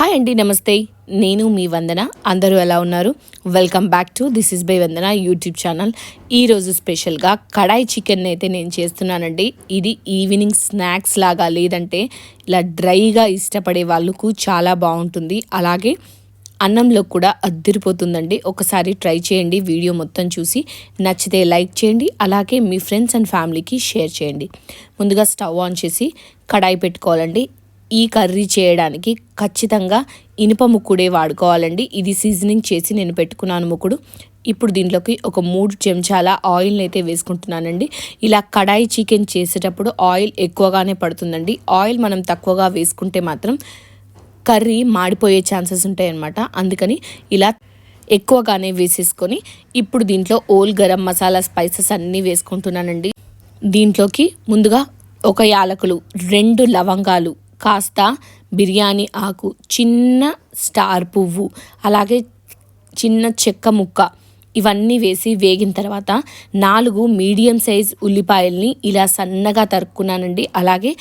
Hi అండి నమస్తే. నేను మీ వందన. అందరూ ఎలా ఉన్నారు? Welcome back to this is by Vandana YouTube channel ఈరోజు స్పెషల్గా కడాయి చికెన్ అయితే నేను చేస్తున్నానండి. ఇది ఈవినింగ్ స్నాక్స్ లాగా లేదంటే ఇలా డ్రైగా ఇష్టపడే వాళ్ళకు చాలా బాగుంటుంది. అలాగే అన్నంలో కూడా అద్దిరిపోతుందండి. ఒకసారి ట్రై చేయండి. వీడియో మొత్తం చూసి నచ్చితే లైక్ చేయండి. అలాగే మీ ఫ్రెండ్స్ అండ్ ఫ్యామిలీకి షేర్ చేయండి. ముందుగా స్టవ్ ఆన్ చేసి కడాయి పెట్టుకోవాలండి. ఈ కర్రీ చేయడానికి ఖచ్చితంగా ఇనుప ముక్కుడే వాడుకోవాలండి. ఇది సీజనింగ్ చేసి నేను పెట్టుకున్నాను ముక్కుడు. ఇప్పుడు దీంట్లోకి ఒక మూడు చెంచాల ఆయిల్ని అయితే వేసుకుంటున్నానండి. ఇలా కడాయి చికెన్ చేసేటప్పుడు ఆయిల్ ఎక్కువగానే పడుతుందండి. ఆయిల్ మనం తక్కువగా వేసుకుంటే మాత్రం కర్రీ మాడిపోయే ఛాన్సెస్ ఉంటాయన్నమాట. అందుకని ఇలా ఎక్కువగానే వేసేసుకొని ఇప్పుడు దీంట్లో ఓల్ గరం మసాలా స్పైసెస్ అన్నీ వేసుకుంటున్నానండి. దీంట్లోకి ముందుగా ఒక యాలకులు రెండు లవంగాలు కాస్త బిర్యానీ ఆకు చిన్న స్టార్ పువ్వు అలాగే చిన్న చెక్క ముక్క ఇవన్నీ వేసి వేగిన తర్వాత నాలుగు మీడియం సైజ్ ఉల్లిపాయల్ని ఇలా సన్నగా తరుక్కున్నానండి. అలాగే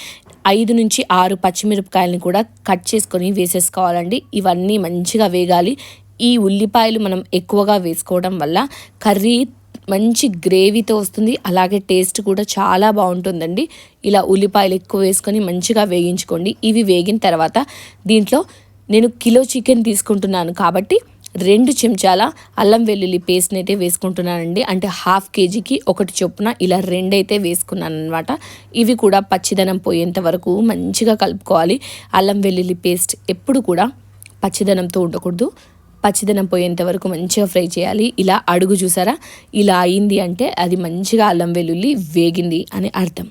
ఐదు నుంచి ఆరు పచ్చిమిరపకాయలని కూడా కట్ చేసుకొని వేసేసుకోవాలండి. ఇవన్నీ మంచిగా వేగాలి. ఈ ఉల్లిపాయలు మనం ఎక్కువగా వేసుకోవడం వల్ల కర్రీ మంచి గ్రేవీతో వస్తుంది. అలాగే టేస్ట్ కూడా చాలా బాగుంటుందండి. ఇలా ఉల్లిపాయలు ఎక్కువ వేసుకొని మంచిగా వేగించుకోండి ఇవి వేగిన తర్వాత దీంట్లో నేను కిలో చికెన్ తీసుకుంటున్నాను కాబట్టి రెండు చెంచాల అల్లం వెల్లుల్లి పేస్ట్ని అయితే వేసుకుంటున్నానండి. అంటే హాఫ్ కేజీకి ఒకటి చొప్పున ఇలా రెండైతే వేసుకున్నాను అనమాట ఇవి కూడా పచ్చిదనం పోయేంత వరకు మంచిగా కలుపుకోవాలి. అల్లం వెల్లుల్లి పేస్ట్ ఎప్పుడు కూడా పచ్చిదనంతో ఉండకూడదు. పచ్చిదనం పోయేంత వరకు మంచిగా ఫ్రై చేయాలి. ఇలా అడుగు చూసారా? ఇలా అయింది అంటే అది మంచిగా అల్లం వెల్లుల్లి వేగింది అని అర్థం.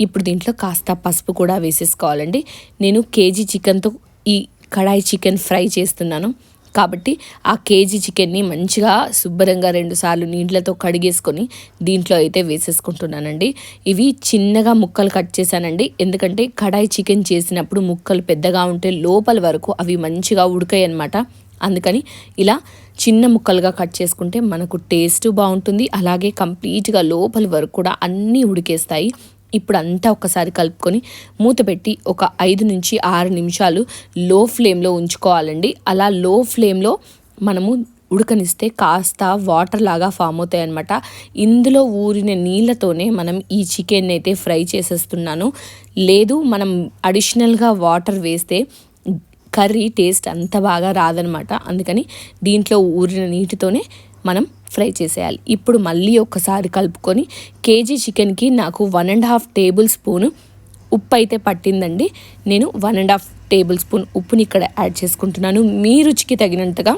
ఇప్పుడు దీంట్లో కాస్త పసుపు కూడా వేసేసుకోవాలండి. నేను కేజీ చికెన్తో ఈ కడాయి చికెన్ ఫ్రై చేస్తున్నాను. కాబట్టి ఆ కేజీ చికెన్ని మంచిగా శుభ్రంగా రెండుసార్లు నీళ్ళతో కడిగేసుకొని దీంట్లో అయితే వేసేసుకుంటున్నానండి. ఇవి చిన్నగా ముక్కలు కట్ చేశానండి. ఎందుకంటే కడాయి చికెన్ చేసినప్పుడు ముక్కలు పెద్దగా ఉంటే లోపల వరకు అవి మంచిగా ఉడకాయి అనమాట అందుకని ఇలా చిన్న ముక్కలుగా కట్ చేసుకుంటే మనకు టేస్ట్ బాగుంటుంది. అలాగే కంప్లీట్గా లోపలి వరకు కూడా అన్నీ ఉడికేస్తాయి. ఇప్పుడు అంతా ఒకసారి కలుపుకొని మూత పెట్టి ఒక ఐదు నుంచి ఆరు నిమిషాలు లో ఫ్లేమ్లో ఉంచుకోవాలండి. అలా లో ఫ్లేమ్లో మనము ఉడకనిస్తే కాస్త వాటర్ లాగా ఫామ్ అవుతాయి అనమాట ఇందులో ఊరిన నీళ్ళతోనే మనం ఈ చికెన్ అయితే ఫ్రై చేసేస్తున్నాను. లేదు మనం అడిషనల్గా వాటర్ వేస్తే కర్రీ టేస్ట్ అంత బాగా రాదనమాట. అందుకని దీంట్లో ఊరిన నీటితోనే మనం ఫ్రై చేసేయాలి. ఇప్పుడు మళ్ళీ ఒక్కసారి కలుపుకొని కేజీ చికెన్కి నాకు one and half tablespoon ఉప్పు అయితే పట్టిందండి. నేను one and half tablespoon ఉప్పుని ఇక్కడ యాడ్ చేసుకుంటున్నాను. మీ రుచికి తగినంతగా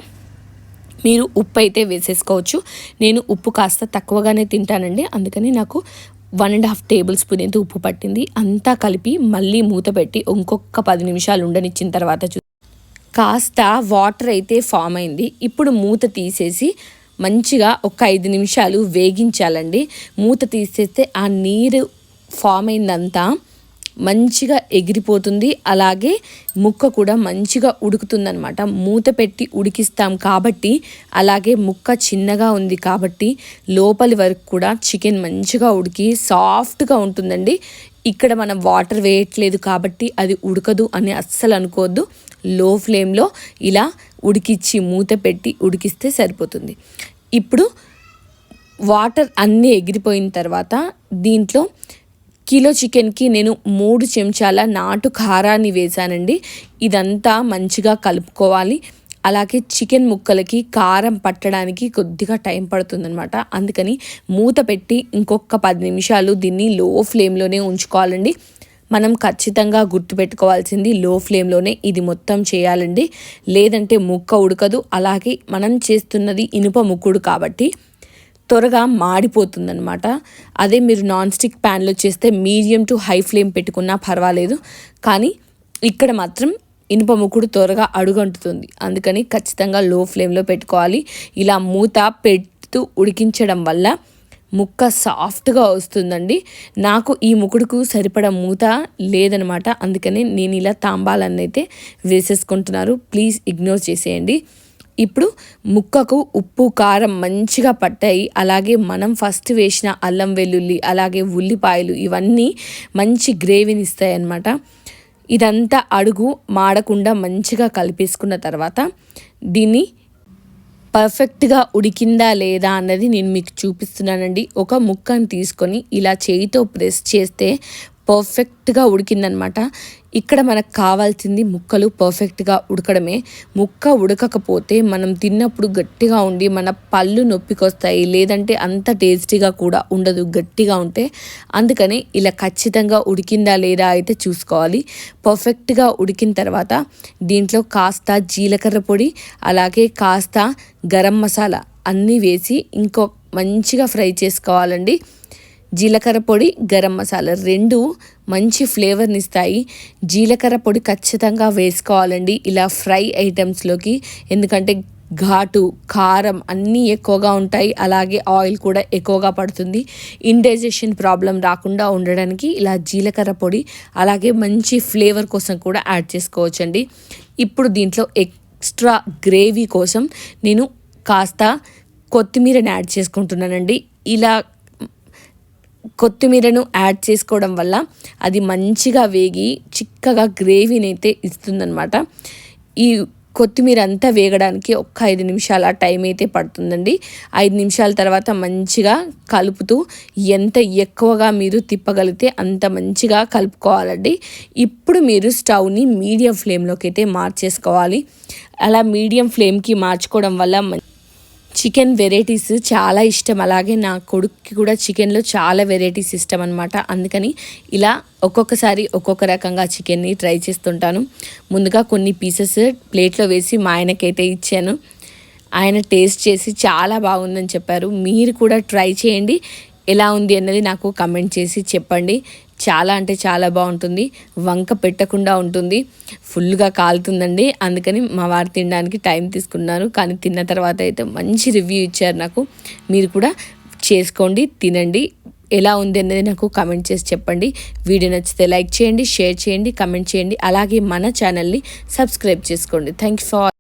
మీరు ఉప్పు అయితే వేసేసుకోవచ్చు. నేను ఉప్పు కాస్త తక్కువగానే తింటానండి. అందుకని నాకు one and half tablespoon ఎంత ఉప్పు పట్టింది. అంతా కలిపి మళ్ళీ మూత పెట్టి ఇంకొక పది నిమిషాలు ఉండనిచ్చిన తర్వాత చూ కాస్త వాటర్ అయితే ఫామ్ అయింది. ఇప్పుడు మూత తీసేసి మంచిగా ఒక ఐదు నిమిషాలు వేగించాలండి. మూత తీసేస్తే ఆ నీరు ఫామ్ అయిందంతా మంచిగా ఎగిరిపోతుంది. అలాగే ముక్క కూడా మంచిగా ఉడుకుతుందనమాట మూత పెట్టి ఉడికిస్తాం కాబట్టి అలాగే ముక్క చిన్నగా ఉంది కాబట్టి లోపలి వరకు కూడా చికెన్ మంచిగా ఉడికి సాఫ్ట్గా ఉంటుందండి. ఇక్కడ మనం వాటర్ వేయట్లేదు కాబట్టి అది ఉడకదు అని అస్సలు అనుకోవద్దు. లో ఫ్లేమ్లో ఇలా ఉడికిచ్చి మూత పెట్టి ఉడికిస్తే సరిపోతుంది. ఇప్పుడు వాటర్ అన్నీ ఎగిరిపోయిన తర్వాత దీంట్లో కిలో చికెన్కి నేను మూడు చెంచాల నాటు కారాన్ని వేశానండి. ఇదంతా మంచిగా కలుపుకోవాలి. అలాగే చికెన్ ముక్కలకి కారం పట్టడానికి కొద్దిగా టైం పడుతుందనమాట అందుకని మూత పెట్టి ఇంకొక పది నిమిషాలు దీన్ని లో ఫ్లేమ్లోనే ఉంచుకోవాలండి. మనం ఖచ్చితంగా గుర్తుపెట్టుకోవాల్సింది లో ఫ్లేమ్లోనే ఇది మొత్తం చేయాలండి. లేదంటే ముక్క ఉడకదు. అలాగే మనం చేస్తున్నది ఇనుప ముక్కుడు కాబట్టి త్వరగా మాడిపోతుందనమాట అదే మీరు నాన్ స్టిక్ ప్యాన్లో చేస్తే మీడియం టు హై ఫ్లేమ్ పెట్టుకున్నా పర్వాలేదు. కానీ ఇక్కడ మాత్రం ఇనుప ముక్కుడు త్వరగా అడుగంటుతుంది. అందుకని ఖచ్చితంగా లో ఫ్లేమ్లో పెట్టుకోవాలి. ఇలా మూత పెడుతూ ఉడికించడం వల్ల ముక్క సాఫ్ట్గా వస్తుందండి. నాకు ఈ ముకుడుకు సరిపడ మూత లేదనమాట. అందుకని నేను ఇలా తాంబాలన్నైతే అయితే వేసేసుకుంటున్నారు. ప్లీజ్ ఇగ్నోర్ చేసేయండి. ఇప్పుడు ముక్కకు ఉప్పు కారం మంచిగా పట్టాయి. అలాగే మనం ఫస్ట్ వేసిన అల్లం వెల్లుల్లి అలాగే ఉల్లిపాయలు ఇవన్నీ మంచి గ్రేవీని ఇస్తాయి అన్నమాట ఇదంతా అడుగు మాడకుండా మంచిగా కలిపేసుకున్న తర్వాత దీన్ని పర్ఫెక్ట్గా ఉడికిందా లేదా అన్నది నేను మీకు చూపిస్తున్నానండి. ఒక ముక్కను తీసుకొని ఇలా చేయితో ప్రెస్ చేస్తే పర్ఫెక్ట్గా ఉడికిందనమాట. ఇక్కడ మనకు కావాల్సింది ముక్కలు పర్ఫెక్ట్గా ఉడకడమే. ముక్క ఉడకకపోతే మనం తిన్నప్పుడు గట్టిగా ఉండి మన పళ్ళు నొప్పికొస్తాయి. లేదంటే అంత టేస్టీగా కూడా ఉండదు గట్టిగా ఉంటే. అందుకని ఇలా ఖచ్చితంగా ఉడికిందా లేదా అయితే చూసుకోవాలి. పర్ఫెక్ట్గా ఉడికిన తర్వాత దీంట్లో కాస్త జీలకర్ర పొడి అలాగే కాస్త గరం మసాలా అన్నీ వేసి ఇంకో మంచిగా ఫ్రై చేసుకోవాలండి. జీలకర్ర పొడి గరం మసాలా రెండు మంచి ఫ్లేవర్ని ఇస్తాయి. జీలకర్ర పొడి ఖచ్చితంగా వేసుకోవాలండి. ఇలా ఫ్రై ఐటమ్స్లోకి ఎందుకంటే ఘాటు కారం అన్నీ ఎక్కువగా ఉంటాయి. అలాగే ఆయిల్ కూడా ఎక్కువగా పడుతుంది. ఇండైజెషన్ ప్రాబ్లం రాకుండా ఉండడానికి ఇలా జీలకర్ర పొడి అలాగే మంచి ఫ్లేవర్ కోసం కూడా యాడ్ చేసుకోవచ్చండి. ఇప్పుడు దీంట్లో ఎక్స్ట్రా గ్రేవీ కోసం నేను కాస్త కొత్తిమీరని యాడ్ చేసుకుంటున్నానండి. ఇలా కొత్తిమీరను యాడ్ చేసుకోవడం వల్ల అది మంచిగా వేగి చిక్కగా గ్రేవీని అయితే ఇస్తుందన్నమాట. ఈ కొత్తిమీర అంతా వేగడానికి ఒక్క ఐదు నిమిషాల టైం అయితే పడుతుందండి. ఐదు నిమిషాల తర్వాత మంచిగా కలుపుతూ ఎంత ఎక్కువగా మీరు తిప్పగలిగితే అంత మంచిగా కలుపుకోవాలండి. ఇప్పుడు మీరు స్టవ్ని మీడియం ఫ్లేమ్లోకి అయితే మార్చేసుకోవాలి. అలా మీడియం ఫ్లేమ్కి మార్చుకోవడం వల్ల చికెన్ వెరైటీస్ చాలా ఇష్టం. అలాగే నా కొడుక్కి కూడా చికెన్లో చాలా వెరైటీస్ ఇష్టం అనమాట అందుకని ఇలా ఒక్కొక్కసారి ఒక్కొక్క రకంగా చికెన్ని ట్రై చేస్తుంటాను. ముందుగా కొన్ని పీసెస్ ప్లేట్లో వేసి మా ఆయనకైతే ఇచ్చాను. ఆయన టేస్ట్ చేసి చాలా బాగుందని చెప్పారు. మీరు కూడా ట్రై చేయండి. ఎలా ఉంది అన్నది నాకు కమెంట్ చేసి చెప్పండి. చాలా అంటే చాలా బాగుంటుంది. వంక పెట్టకుండా ఉంటుంది. ఫుల్గా కాలుతుందండి. అందుకని మా వారు తినడానికి టైం తీసుకున్నారు. కానీ తిన్న తర్వాత అయితే మంచి రివ్యూ ఇచ్చారు నాకు. మీరు కూడా చేసుకోండి తినండి. ఎలా ఉంది అనేది నాకు కమెంట్ చేసి చెప్పండి. వీడియో నచ్చితే లైక్ చేయండి షేర్ చేయండి కమెంట్ చేయండి. అలాగే మన ఛానల్ని సబ్స్క్రైబ్ చేసుకోండి. Thank for